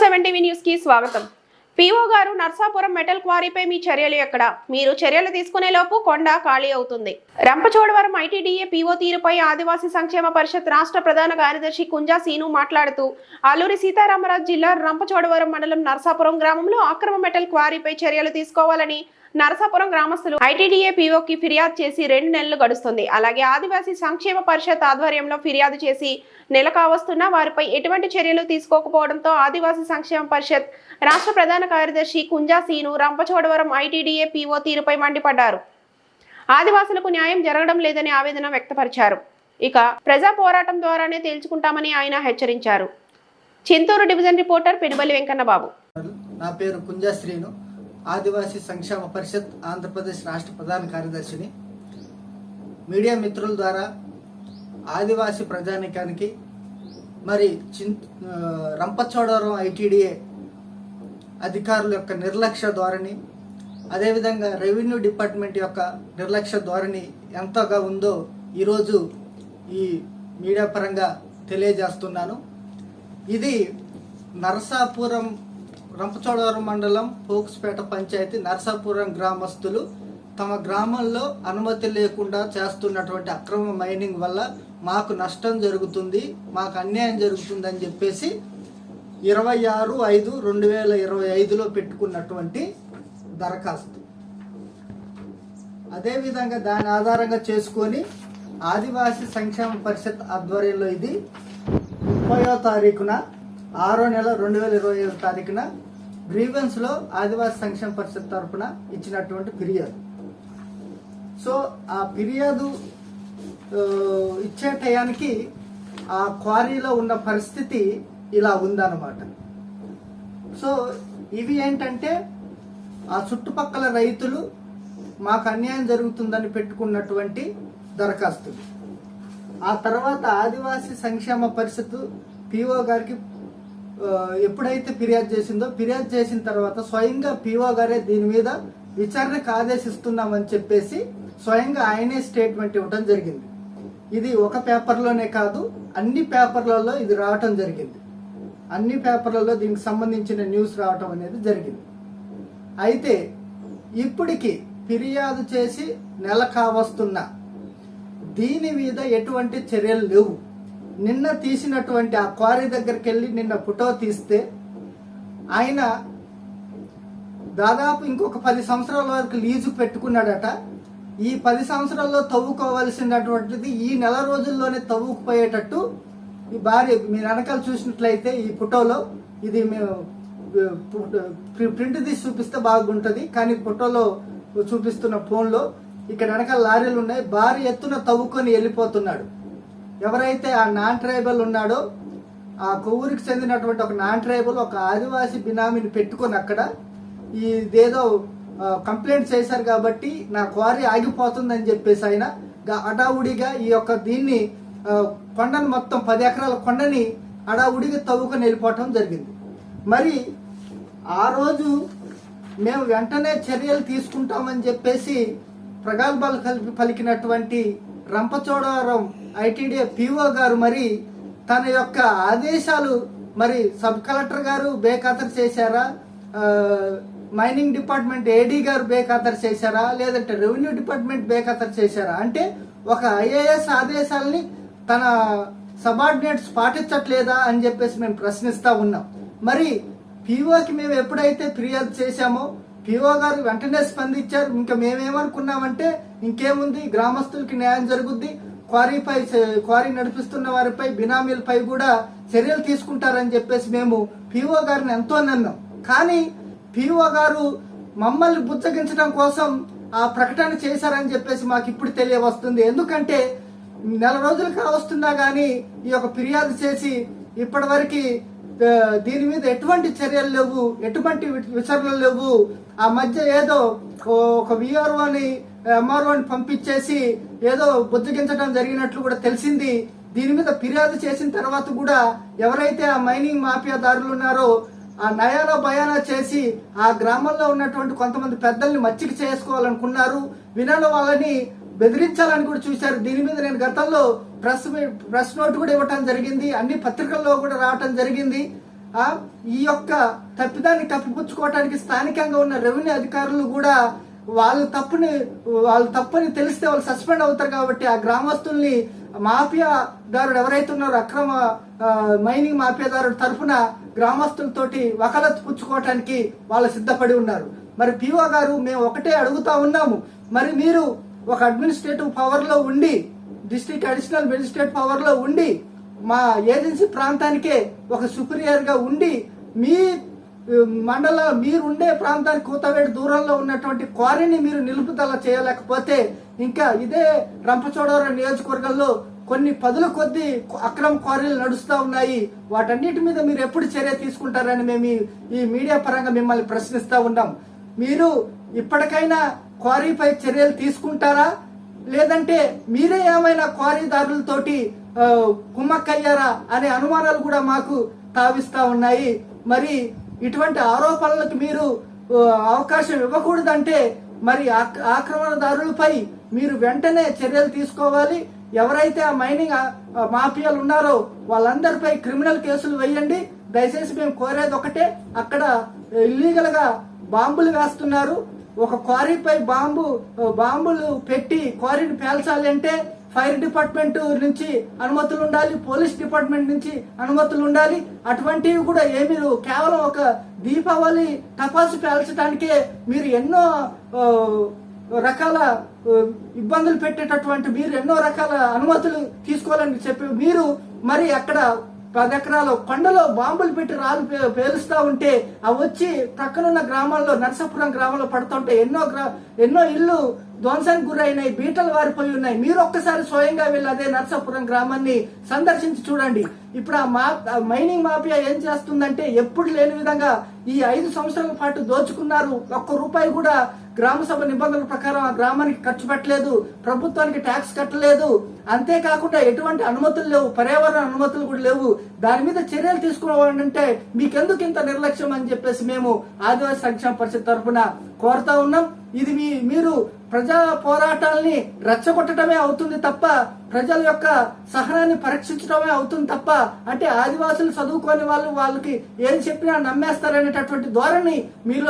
Seven TV న్యూస్కి స్వాగతం. PO గారు నర్సాపురం మెటల్ క్వారీపై మీ చర్యలు ఎక్కడ? మీరు చర్యలు తీసుకునే లోపు కొండ ఖాళీ అవుతుంది. రంపచోడవరం ఐటీడీఏ పీఓ తీరుపై ఆదివాసీ సంక్షేమ పరిషత్ రాష్ట్ర ప్రధాన కార్యదర్శి కుంజా సీను మాట్లాడుతూ అల్లూరి సీతారామరాజు జిల్లా రంపచోడవరం మండలం నర్సాపురం గ్రామంలో అక్రమ మెటల్ క్వారీపై చర్యలు తీసుకోవాలని నరసాపురం గ్రామస్తులు ఐటీడీఏ పీఓకి ఫిర్యాదు చేసి రెండు నెలలు గడుస్తుంది. అలాగే ఆదివాసీ సంక్షేమ పరిషత్ ఆధ్వర్యంలో ఫిర్యాదు చేసి నెల కావస్తున్నా వారిపై ఎటువంటి చర్యలు తీసుకోకపోవడంతో ఆదివాసీ సంక్షేమ పరిషత్ రాష్ట్ర ప్రధాన కార్యదర్శి కుంజా సీను రంపచోడవరం ఐటీడీఏ పీఓ తీరుపై మండిపడ్డారు. ఆదివాసులకు న్యాయం జరగడం లేదని ఆవేదన వ్యక్తపరిచారు. ఇక ప్రజా పోరాటం ద్వారానే తేల్చుకుంటామని ఆయన హెచ్చరించారు. చింతూరు డివిజన్ రిపోర్టర్ పెనుబలి వెంకన్న బాబు నా పేరు కుంజాశ్రీను ఆదివాసీ సంక్షేమ పరిషత్ ఆంధ్రప్రదేశ్ రాష్ట్ర ప్రధాన కార్యదర్శిని. మీడియా మిత్రుల ద్వారా ఆదివాసీ ప్రజానికానికి మరి చిన్ రంపచోడవరం ఐటీడీఏ అధికారుల యొక్క నిర్లక్ష్య ధోరణి అదేవిధంగా రెవెన్యూ డిపార్ట్మెంట్ యొక్క నిర్లక్ష్య ధోరణి ఎంతగా ఉందో ఈరోజు ఈ మీడియా పరంగా తెలియజేస్తున్నాను. ఇది నరసాపురం రంపచోడవరం మండలం పోక్స్పేట పంచాయతీ నరసాపురం గ్రామస్తులు తమ గ్రామంలో అనుమతి లేకుండా చేస్తున్నటువంటి అక్రమ మైనింగ్ వల్ల మాకు నష్టం జరుగుతుంది మాకు అన్యాయం జరుగుతుంది అని చెప్పేసి ఇరవై ఆరు ఐదు రెండు వేల ఇరవై ఐదులో పెట్టుకున్నటువంటి దరఖాస్తు. అదేవిధంగా దాని ఆధారంగా చేసుకొని ఆదివాసీ సంక్షేమ పరిషత్ ఆధ్వర్యంలో ఇది ముప్పయో తారీఖున ఆరో నెల రెండు వేల ఇరవై ఐదు తారీఖున గ్రీవెన్స్లో ఆదివాసీ సంక్షేమ పరిషత్ తరఫున ఇచ్చినటువంటి ఫిర్యాదు. సో ఆ ఫిర్యాదు ఇచ్చే టయానికి ఆ క్వారీలో ఉన్న పరిస్థితి ఇలా ఉందన్నమాట. సో ఇవి ఏంటంటే ఆ చుట్టుపక్కల రైతులు మాకు అన్యాయం జరుగుతుందని పెట్టుకున్నటువంటి దరఖాస్తులు. ఆ తర్వాత ఆదివాసీ సంక్షేమ పరిషత్ పిఓ గారికి ఎప్పుడైతే ఫిర్యాదు చేసిందో ఫిర్యాదు చేసిన తర్వాత స్వయంగా పీఓ గారే దీని మీద విచారణకు ఆదేశిస్తున్నామని చెప్పేసి స్వయంగా ఆయనే స్టేట్మెంట్ ఇవ్వడం జరిగింది. ఇది ఒక పేపర్లోనే కాదు అన్ని పేపర్లలో ఇది రావటం జరిగింది. అన్ని పేపర్లలో దీనికి సంబంధించిన న్యూస్ రావటం అనేది జరిగింది. అయితే ఇప్పటికి ఫిర్యాదు చేసి నెల కావస్తున్న దీని మీద ఎటువంటి చర్యలు లేవు. నిన్న తీసినటువంటి ఆ క్వారీ దగ్గరికి వెళ్ళి నిన్న ఫోటో తీస్తే ఆయన దాదాపు ఇంకొక పది సంవత్సరాల వరకు లీజు పెట్టుకున్నాడట. ఈ పది సంవత్సరాల్లో తవ్వుకోవాల్సినటువంటిది ఈ నెల రోజుల్లోనే తవ్వుకుపోయేటట్టు ఈ భార్య మీరు వెనకాల చూసినట్లయితే ఈ ఫోటోలో ఇది మేము ప్రింట్ తీసి చూపిస్తే బాగుంటుంది. కానీ ఫోటోలో చూపిస్తున్న ఫోన్లో ఇక్కడ వెనకాల లారీలు ఉన్నాయి. భారీ ఎత్తున తవ్వుకొని వెళ్ళిపోతున్నాడు. ఎవరైతే ఆ నాన్ ట్రైబల్ ఉన్నాడో ఆ కొవ్వూరికి చెందినటువంటి ఒక నాన్ ట్రైబల్ ఒక ఆదివాసి బినామీని పెట్టుకొని అక్కడ ఇదేదో కంప్లైంట్ చేశారు కాబట్టి నా క్వారీ ఆగిపోతుందని చెప్పేసి ఆయన అడావుడిగా ఈ యొక్క దీన్ని కొండను మొత్తం పది ఎకరాల కొండని అడావుడిగా తవ్వుకొని వెళ్ళిపోవటం జరిగింది. మరి ఆ రోజు మేము వెంటనే చర్యలు తీసుకుంటామని చెప్పేసి ప్రగల్భాలు కలిపి పలికినటువంటి రంపచోడవరం ఐటీడీఏ పిఓ గారు మరి తన యొక్క ఆదేశాలు మరి సబ్ కలెక్టర్ గారు బేఖాతరు చేశారా? మైనింగ్ డిపార్ట్మెంట్ ఏడీ గారు బేఖాతరు చేశారా? లేదంటే రెవెన్యూ డిపార్ట్మెంట్ బేఖాతరు చేశారా? అంటే ఒక ఐఏఎస్ ఆదేశాలని తన సబార్డినేట్స్ పాటించట్లేదా అని చెప్పేసి మేము ప్రశ్నిస్తా ఉన్నాం. మరి పిఓకి మేము ఎప్పుడైతే ఫిర్యాదు చేశామో పిఓ గారు వెంటనే స్పందించారు. ఇంకా మేమేమనుకున్నామంటే ఇంకేముంది? గ్రామస్తులకి న్యాయం జరుగుద్ది. క్వారీపై క్వారీ నడిపిస్తున్న వారిపై బినామీలపై కూడా చర్యలు తీసుకుంటారని చెప్పేసి మేము పిఓ గారిని ఎంతో నమ్మాం. కానీ పిఓ గారు మమ్మల్ని బుచ్చగించడం కోసం ఆ ప్రకటన చేశారని చెప్పేసి మాకు ఇప్పుడు తెలియవస్తుంది. ఎందుకంటే నెల రోజులు కావస్తున్నా కానీ ఈ యొక్క ఫిర్యాదు చేసి ఇప్పటి దీని మీద ఎటువంటి చర్యలు లేవు? ఎటువంటి విచారణలు లేవు? ఆ మధ్య ఏదో ఒక విఆర్ఓని ఎంఆర్ఓని పంపించేసి ఏదో బుజ్జగించడం జరిగినట్లు కూడా తెలిసింది. దీని మీద ఫిర్యాదు చేసిన తర్వాత కూడా ఎవరైతే ఆ మైనింగ్ మాఫియాదారులు ఉన్నారో ఆ నయాలో భయానా చేసి ఆ గ్రామంలో ఉన్నటువంటి కొంతమంది పెద్దల్ని మచ్చిక చేసుకోవాలనుకున్నారు. వినడం వాళ్ళని బెదిరించాలని కూడా చూశారు. దీని మీద నేను గతంలో ప్రెస్ ప్రెస్ నోట్ కూడా ఇవ్వటం జరిగింది. అన్ని పత్రికల్లో కూడా రావటం జరిగింది. ఆ, ఈ యొక్క తప్పిదాన్ని కప్పిపుచ్చుకోవడానికి స్థానికంగా ఉన్న రెవెన్యూ అధికారులు కూడా వాళ్ళు తప్పుని వాళ్ళు తప్పుని తెలిస్తే వాళ్ళు సస్పెండ్ అవుతారు కాబట్టి ఆ గ్రామస్తుల్ని మాఫియాదారుడు ఎవరైతే ఉన్నారో అక్రమ మైనింగ్ మాఫియాదారుడు తరఫున గ్రామస్తులతోటి వకలత్ పుచ్చుకోవటానికి వాళ్ళు సిద్ధపడి ఉన్నారు. మరి పిఓ గారు మేము ఒకటే అడుగుతా ఉన్నాము. మరి మీరు ఒక అడ్మినిస్ట్రేటివ్ పవర్లో ఉండి డిస్ట్రిక్ట్ అడిషనల్ మెజిస్ట్రేట్ పవర్లో ఉండి మా ఏజెన్సీ ప్రాంతానికే ఒక సుపీరియర్గా ఉండి మీ మండలం మండల మీరు ఉండే ప్రాంతానికి కూతవేడి దూరంలో ఉన్నటువంటి క్వారీని మీరు నిలుపుదల చేయలేకపోతే ఇంకా ఇదే రంపచోడవరం నియోజకవర్గంలో కొన్ని పదుల కొద్ది అక్రమ క్వారీలు నడుస్తూ ఉన్నాయి. వాటన్నిటి మీద మీరు ఎప్పుడు చర్య తీసుకుంటారని మేము ఈ- మీడియా పరంగా మిమ్మల్ని ప్రశ్నిస్తూ ఉన్నాం. మీరు ఇప్పటికైనా క్వారీపై చర్యలు తీసుకుంటారా? లేదంటే మీరే ఏమైనా క్వారీదారులతోటి కుమ్మక్కయ్యారా అనే అనుమానాలు కూడా మాకు తావిస్తా ఉన్నాయి. మరి ఇటువంటి ఆరోపణలకు మీరు అవకాశం ఇవ్వకూడదంటే మరి ఆక్రమణదారులపై మీరు వెంటనే చర్యలు తీసుకోవాలి. ఎవరైతే ఆ మైనింగ్ మాఫియాలు ఉన్నారో వాళ్ళందరిపై క్రిమినల్ కేసులు వేయండి. దయచేసి మేము కోరేది ఒకటే అక్కడ ఇల్లీగల్గా బాంబులు వేస్తున్నారు. ఒక క్వారీపై బాంబు బాంబులు పెట్టి క్వారీని పేల్చాలి అంటే ఫైర్ డిపార్ట్మెంట్ నుంచి అనుమతులు ఉండాలి పోలీస్ డిపార్ట్మెంట్ నుంచి అనుమతులు ఉండాలి. అటువంటివి కూడా ఏమీ కేవలం ఒక దీపావళి టపాసు పేల్చడానికే మీరు ఎన్నో రకాల ఇబ్బందులు పెట్టేటటువంటి మీరు ఎన్నో రకాల అనుమతులు తీసుకోవాలని చెప్పి మీరు మరి అక్కడ పది ఎకరాల కొండలో బాంబులు పెట్టి రాళ్ళు పే- పేలుస్తా ఉంటే అవి వచ్చి పక్కనున్న గ్రామాల్లో నరసాపురం గ్రామంలో పడుతుంటే ఎన్నో గ్రా ఎన్నో ఇల్లు ధ్వంసానికి గురైనాయి బీటలు వారిపోయి ఉన్నాయి. మీరు ఒక్కసారి స్వయంగా వెళ్ళి అదే నరసాపురం గ్రామాన్ని సందర్శించి చూడండి. ఇప్పుడు ఆ మా మైనింగ్ మాఫియా ఏం చేస్తుందంటే ఎప్పుడు లేని విధంగా ఈ ఐదు సంవత్సరాల పాటు దోచుకున్నారు. ఒక్క రూపాయి కూడా గ్రామ సభ నిబంధనల ప్రకారం ఆ గ్రామానికి ఖర్చు పెట్టలేదు. ప్రభుత్వానికి ట్యాక్స్ కట్టలేదు. అంతేకాకుండా ఎటువంటి అనుమతులు లేవు. పర్యావరణ అనుమతులు కూడా లేవు. దాని మీద చర్యలు తీసుకోవాలంటే మీకెందుకు ఇంత నిర్లక్ష్యం అని చెప్పేసి మేము ఆదివాసీ సంక్షేమ పరిషత్ తరఫున కోరుతా ఉన్నాం. ఇది మీ మీరు ప్రజా పోరాటాల్ని రెచ్చగొట్టడమే అవుతుంది తప్ప ప్రజల యొక్క సహనాన్ని పరీక్షించడమే అవుతుంది తప్ప అంటే ఆదివాసులు చదువుకోని వాళ్ళు వాళ్ళకి ఏం చెప్పినా నమ్మేస్తారనేటటువంటి ధోరణి మీలో